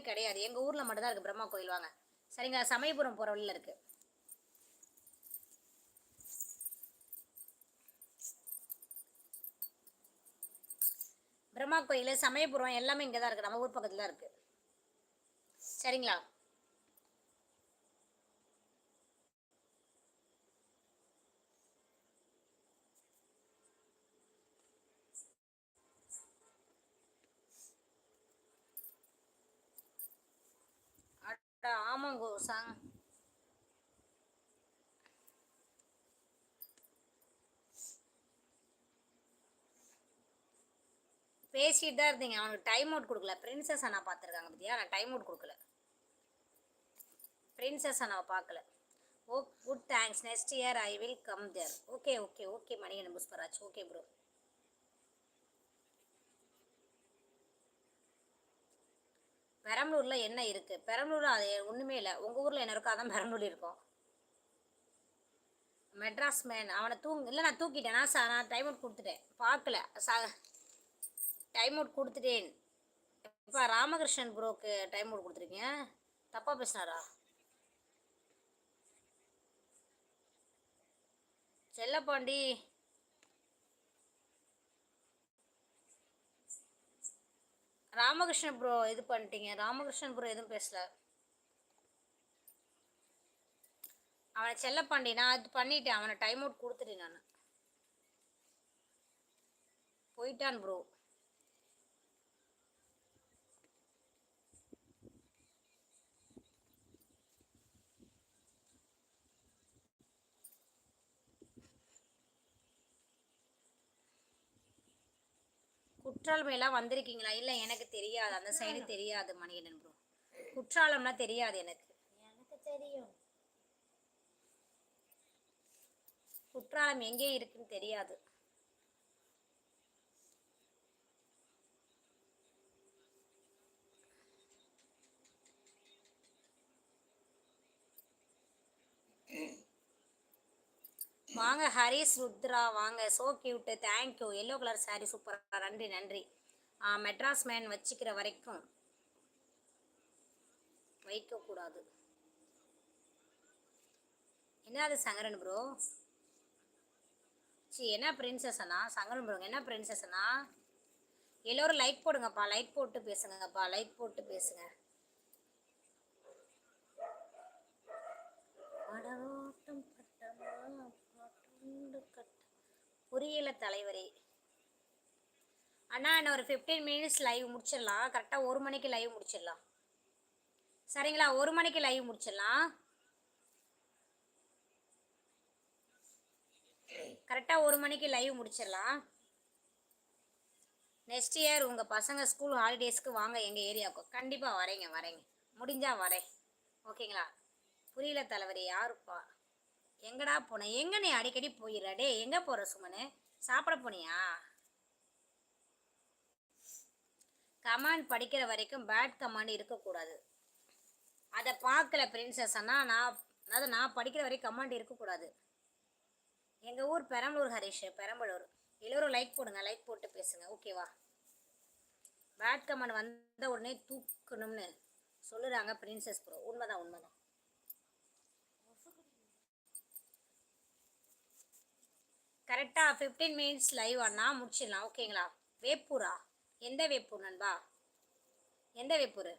கிடையாது. எங்கள் ஊரில் மட்டும்தான் இருக்குது பிரம்மா கோயில் வாங்க. சரிங்க சமயபுரம் போகிற வழியில் இருக்குது பிரம்மா கோயில் சமயபுரம் எல்லாமே இங்கே தான் இருக்குது நம்ம ஊர் பக்கத்தில் தான் இருக்குது சரிங்களா? அட ஆமாங்கோ சாங். பேசிட்டு தான் இருந்தீங்க. அவனுக்கு டைம் அவுட் கொடுக்கல. பிரின்சஸ் அண்ணா பார்த்துருக்காங்க பத்தியா? நான் டைம் அவுட் கொடுக்கல. பிரின்சஸ் அண்ணாவை பார்க்கல. ஓ good thanks next year I will come there okay okay okay Manikandan Pushparaj. Okay bro பெரம்பலூரில் என்ன இருக்குது பெரம்பலூரில் அது ஒன்றுமே இல்லை. உங்கள் ஊரில் என்ன இருக்கோ அதான் பெரம்பலூர் இருக்கும். மெட்ராஸ் மேன் அவனை தூங்க இல்லை நான் தூக்கிட்டேன். நான் சா நான் டைம் அவுட் கொடுத்துட்டேன். பார்க்கல. சா டைம் அவுட் கொடுத்துட்டேன். இப்போ ராமகிருஷ்ணன் ப்ரோக்கு டைம் அவுட் கொடுத்துருக்கீங்க. தப்பாக பேசினாரா? செல்லப்பாண்டி ராமகிருஷ்ணன் ப்ரோ இது பண்ணிட்டீங்க. ராமகிருஷ்ணன் ப்ரோ எதுவும் பேசல. அவனை செல்லப்பாண்டி நான் அது பண்ணிட்டேன். அவனை டைம் அவுட் கொடுத்துட்டேன் நான். போயிட்டான் ப்ரோ குற்றாலமெல்லாம் வந்திருக்கீங்களா? இல்லை எனக்கு தெரியாது. அந்த சைடு தெரியாது மணிகண்டன் ப்ரோ குற்றாலம்லாம் தெரியாது எனக்கு. எனக்கு தெரியும். குற்றாலம் எங்கே இருக்குன்னு தெரியாது. வாங்க ஹரிஸ் ருத்ரா வாங்க. So cute thank you yellow colour saree சூப்பராக நன்றி நன்றி. ஆ, மெட்ராஸ் மேன் வச்சுக்கிற வரைக்கும் வைக்கக்கூடாது. என்னது சங்கரன் ப்ரோ சி என்ன பிரின்சஸ் அண்ணா? சங்கரன் ப்ரோங்க என்ன பிரின்சஸ் எல்லோரும் லைக் போடுங்கப்பா. லைக் போட்டு பேசுங்கப்பா. லைக் போட்டு பேசுங்க. புரியல தலைவரே. அண்ணா நான் ஒரு ஃபிஃப்டீன் மினிட்ஸ் லைவ் முடிச்சிடலாம். கரெக்டாக ஒரு மணிக்கு லைவ் முடிச்சிடலாம். சரிங்களா? ஒரு மணிக்கு லைவ் முடிச்சிடலாம். கரெக்டாக ஒரு மணிக்கு லைவ் முடிச்சிடலாம். நெக்ஸ்ட் இயர் உங்கள் பசங்க ஸ்கூல் ஹாலிடேஸ்க்கு வாங்க எங்கள் ஏரியாவுக்கு. கண்டிப்பாக வரேங்க வரேங்க. முடிஞ்சால் வரேன். ஓகேங்களா புரியல தலைவர் யாருப்பா? எங்கடா போன? எங்க நீ அடிக்கடி போயிடுற டே எங்கே போகிற சுமனு? சாப்பிட போனியா? கமாண்ட் படிக்கிற வரைக்கும் பேட் கமாண்ட் இருக்கக்கூடாது. அதை பார்க்கல பிரின்சஸ் அண்ணா நான் அதாவது நான் படிக்கிற வரைக்கும் கமாண்ட் இருக்கக்கூடாது. எங்கள் ஊர் பெரம்பலூர் ஹரிஷ் பெரம்பலூர். எல்லோரும் லைக் போடுங்க லைக் போட்டு பேசுங்க ஓகேவா பேட் கமெண்ட் வந்த உடனே தூக்கணும்னு சொல்லுறாங்க பிரின்சஸ் ப்ரோ உண்மைதான் உண்மைதான். கரெக்டாக ஃபிஃப்டீன் மினிட்ஸ் லைவ் அண்ணா முடிச்சிடலாம். ஓகேங்களா வேப்பூரா? எந்த வேப்பூர் நண்பா? எந்த வேப்பூர்?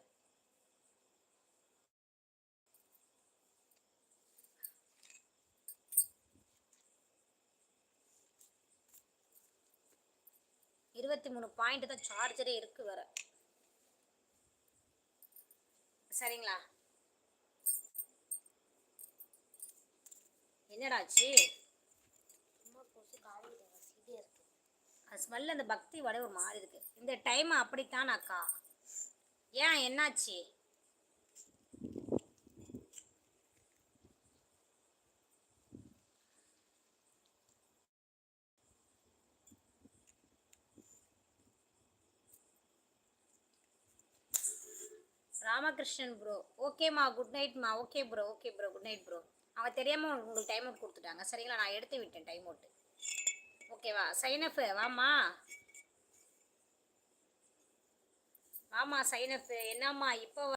இருபத்தி மூணு பாயிண்ட் தான் சார்ஜரே இருக்கு வேற. சரிங்களா? என்னடாச்சு? அது ஸ்மெல் அந்த பக்தி வடை ஒரு மாதிரி இருக்கு. இந்த டைம் அப்படித்தான் அக்கா. ஏன் என்னாச்சு? ராமகிருஷ்ணன் ப்ரோ ஓகேம்மா good நைட்மா okay bro okay bro good night bro அவன் தெரியாமல் உங்களுக்கு டைம் அவுட் கொடுத்துட்டாங்க. சரிங்களா? நான் எடுத்து விட்டேன் டைம் அவுட்டு ஓகேவா? சைனஃப் வாம்மா. ஆமாம் சைனப்பு என்னம்மா இப்போ